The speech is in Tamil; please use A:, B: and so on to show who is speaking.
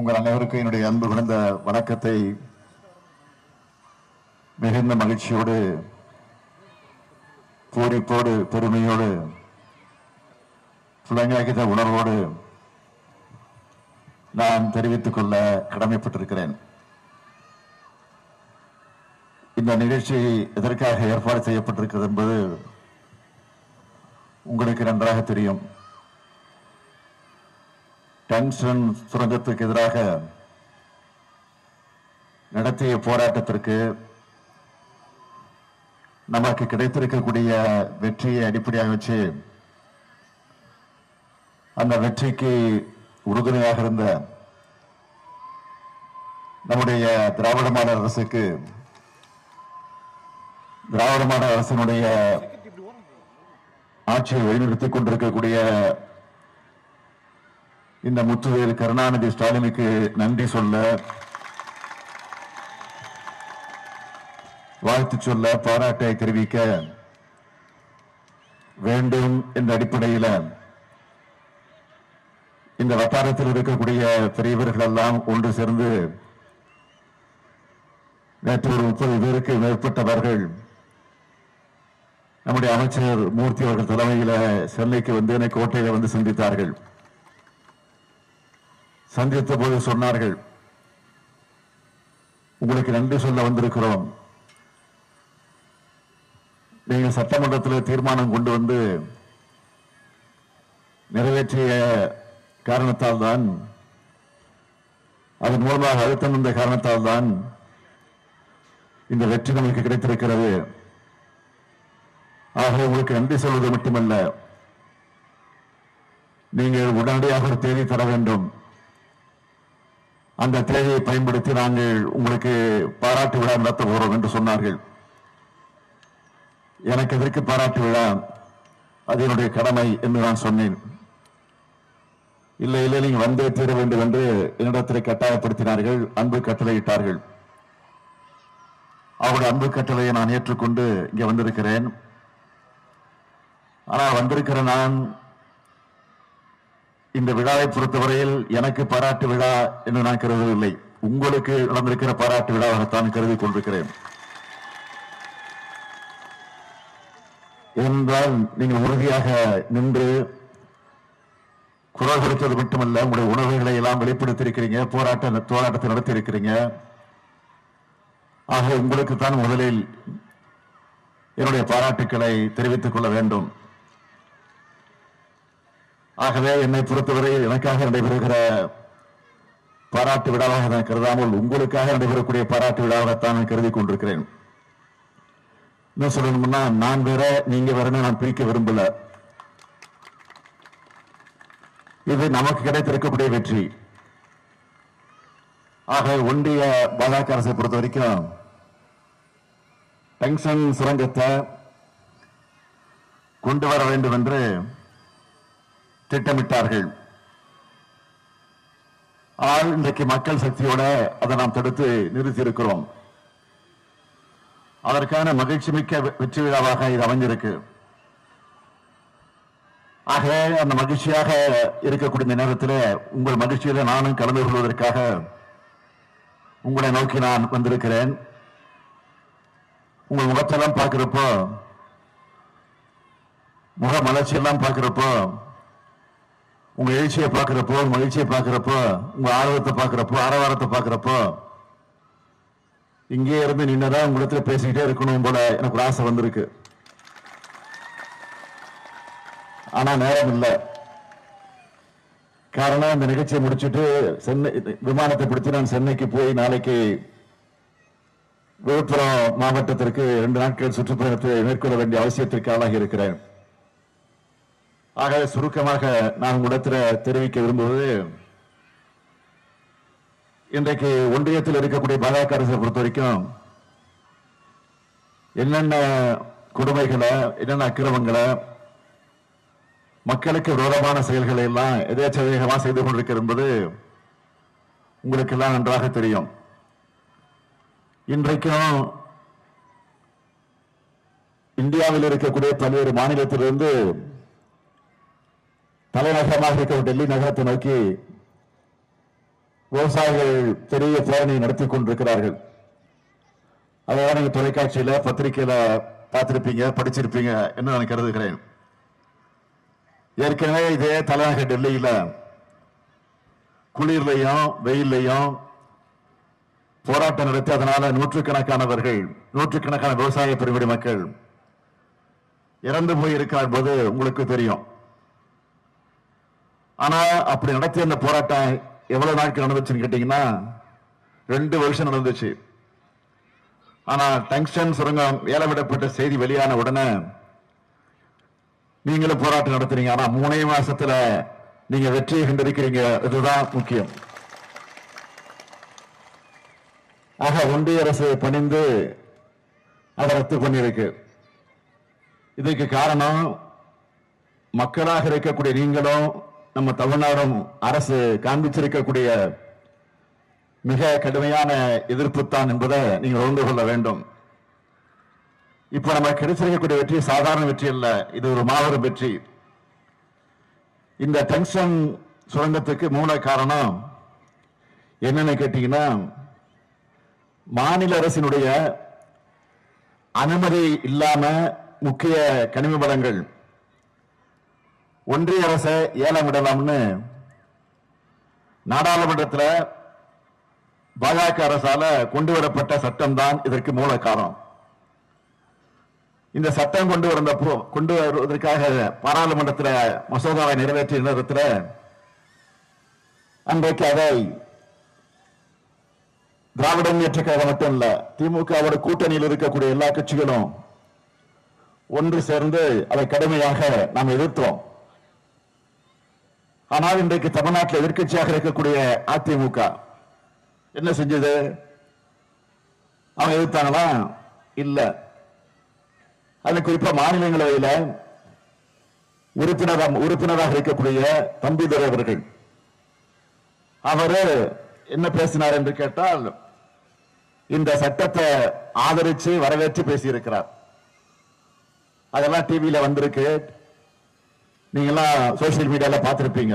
A: உங்கள் அனைவருக்கும் என்னுடைய அன்பு விழுந்த வணக்கத்தை மிகுந்த மகிழ்ச்சியோடு பூரிப்போடு பெருமையோடு புலங்காகித உணர்வோடு நான் தெரிவித்துக் கொள்ள கடமைப்பட்டிருக்கிறேன். இந்த நிகழ்ச்சி எதற்காக ஏற்பாடு செய்யப்பட்டிருக்கிறது என்பது உங்களுக்கு நன்றாக தெரியும். டங்ஸ்டன் சுரங்கத்துக்கு எதிராக நடத்திய போராட்டத்திற்கு நமக்கு கிடைத்திருக்கக்கூடிய வெற்றியை அடிப்படையாக வச்சு அந்த வெற்றிக்கு உறுதுணையாக இருந்த நம்முடைய திராவிட மாடல் அரசுக்கு திராவிட மாடல் அரசனுடைய ஆட்சியை வழிநடத்திக் கொண்டிருக்கக்கூடிய இந்த முத்துவேல் கருணாநிதி ஸ்டாலினுக்கு நன்றி சொல்ல வாழ்த்து சொல்ல பாராட்டை தெரிவிக்க வேண்டும் என்ற அடிப்படையில் இந்த வட்டாரத்தில் இருக்கக்கூடிய பெரியவர்கள் எல்லாம் ஒன்று சேர்ந்து நேற்று ஒரு முப்பது பேருக்கு மேற்பட்டவர்கள் நம்முடைய அமைச்சர் மூர்த்தி அவர்கள் தலைமையில சென்னைக்கு வந்து என்னை கோட்டையில வந்து சந்தித்தார்கள். சந்தித்த போது சொன்னார்கள் உங்களுக்கு நன்றி சொல்ல வந்திருக்கிறோம். நீங்கள் சட்டமன்றத்தில் தீர்மானம் கொண்டு வந்து நிறைவேற்றிய காரணத்தால் தான் அதன் மூலமாக அழுத்தம் வந்த காரணத்தால் தான் இந்த வெற்றி நமக்கு கிடைத்திருக்கிறது. ஆக உங்களுக்கு நன்றி சொல்வது மட்டுமல்ல நீங்கள் உடனடியாக ஒரு தேதி தர வேண்டும். அந்த தேவையை பயன்படுத்தி நாங்கள் உங்களுக்கு பாராட்டு விழா நடத்த போறோம் என்று சொன்னார்கள். எனக்கு எதற்கு பாராட்டு விழா? அது என்னுடைய கடமை என்று நான் சொன்னேன். இல்லை இல்லை நீங்கள் வந்தே தீர வேண்டும் என்று என்னிடத்தில் கட்டாயப்படுத்தினார்கள் அன்பு கட்டளையிட்டார்கள். அவருடைய அன்பு கட்டளையை நான் ஏற்றுக்கொண்டு இங்கே வந்திருக்கிறேன். ஆனால் வந்திருக்கிற நான் இந்த விழாவை பொறுத்தவரையில் எனக்கு பாராட்டு விழா என்று நான் கருதவில்லை. உங்களுக்கு நடந்திருக்கிற பாராட்டு விழாவாகத்தான் கருதி கொண்டிருக்கிறேன். ஏனென்றால் நீங்கள் உறுதியாக நின்று குரல் கொடுத்தது மட்டுமல்ல உங்களுடைய உணர்வுகளை எல்லாம் வெளிப்படுத்தியிருக்கிறீங்க போராட்ட போராட்டத்தை நடத்தியிருக்கிறீங்க. ஆக உங்களுக்கு தான் முதலில் என்னுடைய பாராட்டுக்களை தெரிவித்துக் கொள்ள வேண்டும். ஆகவே என்னை பொறுத்தவரை எனக்காக நடைபெறுகிற பாராட்டு விழாவாக நான் கருதாமல் உங்களுக்காக நடைபெறக்கூடிய பாராட்டு விழாவாகத்தான் நான் கருதி கொண்டிருக்கிறேன். என்ன சொல்லணும்னா நான் வேற நீங்க வேறன்னு நான் பிரிக்க விரும்பல. இது நமக்கு கிடைத்திருக்கக்கூடிய வெற்றி. ஆக ஒன்றிய பாஜக அரசை பொறுத்த வரைக்கும் டங்ஷன் சுரங்கத்தை கொண்டு வர வேண்டும் என்று திட்டமிட்டார்கள். ஆனால் இன்றைக்கு மக்கள் சக்தியோட அதை நாம் தடுத்து நிறுத்தி இருக்கிறோம் அதற்கான மகிழ்ச்சி மிக்க வெற்றி விழாவாக இது அமைஞ்சிருக்கு ஆக அந்த மகிழ்ச்சியாக இருக்கக்கூடிய நேரத்தில் உங்கள் மகிழ்ச்சியில நானும் கலந்து கொள்வதற்காக உங்களை நோக்கி நான் வந்திருக்கிறேன். உங்கள் முகத்தெல்லாம் பார்க்கிறப்போ முக மலர்ச்சியெல்லாம் பார்க்கிறப்போ உங்க எழுச்சியை பார்க்கிறப்போ மகிழ்ச்சியை பார்க்கிறப்போ உங்க ஆர்வத்தை பார்க்கிறப்போ ஆரவாரத்தை பார்க்கிறப்போ இங்கே இருந்து நின்னதான் உங்களிடத்துல பேசிக்கிட்டே இருக்கணும் போல எனக்கு ஒரு ஆசை வந்திருக்கு. ஆனா நேரம் இல்லை. காரணம் இந்த நிகழ்ச்சியை முடிச்சிட்டு சென்னை விமானத்தை பிடிச்சு நான் சென்னைக்கு போய் நாளைக்கு விழுப்புரம் மாவட்டத்திற்கு இரண்டு நாட்கள் சுற்றுப்பயணத்தை மேற்கொள்ள வேண்டிய அவசியத்திற்கு ஆளாகி இருக்கிறேன். ஆக சுருக்கமாக நான் உங்களிடத்தில் தெரிவிக்க விரும்புவது இன்றைக்கு ஒன்றியத்தில் இருக்கக்கூடிய பாஜக அரசை பொறுத்த வரைக்கும் என்னென்ன கொடுமைகளை என்னென்ன அக்கிரமங்களை மக்களுக்கு விரோதமான செயல்களை எல்லாம் எதேச்சதிகமாக செய்து கொண்டிருக்கிறது என்பது உங்களுக்கு எல்லாம் நன்றாக தெரியும். இன்றைக்கும் இந்தியாவில் இருக்கக்கூடிய பல்வேறு மாநிலத்திலிருந்து தலைநகரமாக இருக்கிற டெல்லி நகரத்தை நோக்கி விவசாயிகள் பெரிய பேரணி நடத்தி கொண்டிருக்கிறார்கள். அதெல்லாம் நீங்க தொலைக்காட்சியில பத்திரிகையில பார்த்திருப்பீங்க படிச்சிருப்பீங்க என்று நான் கருதுகிறேன். ஏற்கனவே இதே தலைநகர் டெல்லியில குளிர்லையும் வெயில்லையும் போராட்டம் நடத்தி அதனால நூற்றுக்கணக்கானவர்கள் நூற்றுக்கணக்கான விவசாய பெருங்குடி மக்கள் இறந்து போய் இருக்கிறார் போது உங்களுக்கு தெரியும். ஆனா அப்படி நடக்கிற அந்த போராட்டம் எவ்வளவு நாட்கள் நடந்துச்சுன்னு கேட்டீங்கன்னா ரெண்டு வருஷம் நடந்துச்சு. ஆனா டங்ஸ்டன் சுரங்கம் ஏலமிடப்பட்ட செய்தி வெளியான உடனே நீங்களும் போராட்டம் நடத்துறீங்க. ஆனா மூணே மாசத்துல நீங்க வெற்றியை கண்டிருக்கிறீங்க. இதுதான் முக்கியம். ஆக ஒன்றிய அரசு பணிந்து அதை ரத்து பண்ணியிருக்கு. இதுக்கு காரணம் மக்களாக இருக்கக்கூடிய நீங்களும் நம்ம தமிழ்நாடும் அரசு காண்பிச்சிருக்கக்கூடிய மிக கடுமையான எதிர்ப்பு தான் என்பதை நீங்கள் உணர்ந்து கொள்ள வேண்டும். இப்ப நம்ம கிடைச்சிருக்கக்கூடிய வெற்றி சாதாரண வெற்றி அல்ல இது ஒரு மாபெரும் வெற்றி. இந்த டென்ஷன் சுரங்கத்துக்கு மூல காரணம் என்னன்னு கேட்டீங்கன்னா மாநில அரசினுடைய அனுமதி இல்லாம முக்கிய கனிம வளங்கள் ஒன்றிய அரசை ஏலம் விடலாம்னு நாடாளுமன்றத்தில் பாஜக அரசால கொண்டு வரப்பட்ட சட்டம் தான் இதற்கு மூல காரணம். இந்த சட்டம் கொண்டு வந்தப்போ கொண்டு வருவதற்காக பாராளுமன்றத்தில் மசோதாவை நிறைவேற்றிய நேரத்தில் அன்றைக்கு அதை திராவிட முன்னேற்ற கழகம் மட்டும் இல்ல திமுகவோட கூட்டணியில் இருக்கக்கூடிய எல்லா கட்சிகளும் ஒன்று சேர்ந்து அதை கடுமையாக நாம் எதிர்த்தோம். ஆனால் இன்றைக்கு தமிழ்நாட்டில் எதிர்க்கட்சியாக இருக்கக்கூடிய அதிமுக என்ன செஞ்சது? அவங்க எதிர்த்தாங்களா? இல்ல. அது குறிப்பா மாநிலங்களவையில உறுப்பினராக உறுப்பினராக இருக்கக்கூடிய தம்பிதுரை அவர்கள். அவரு என்ன பேசினார் என்று கேட்டால் இந்த சட்டத்தை ஆதரிச்சு வரவேற்று பேசியிருக்கிறார். அதெல்லாம் டிவியில வந்திருக்கு. நீங்கள்லாம் சோசியல் மீடியாவில் பார்த்துருப்பீங்க.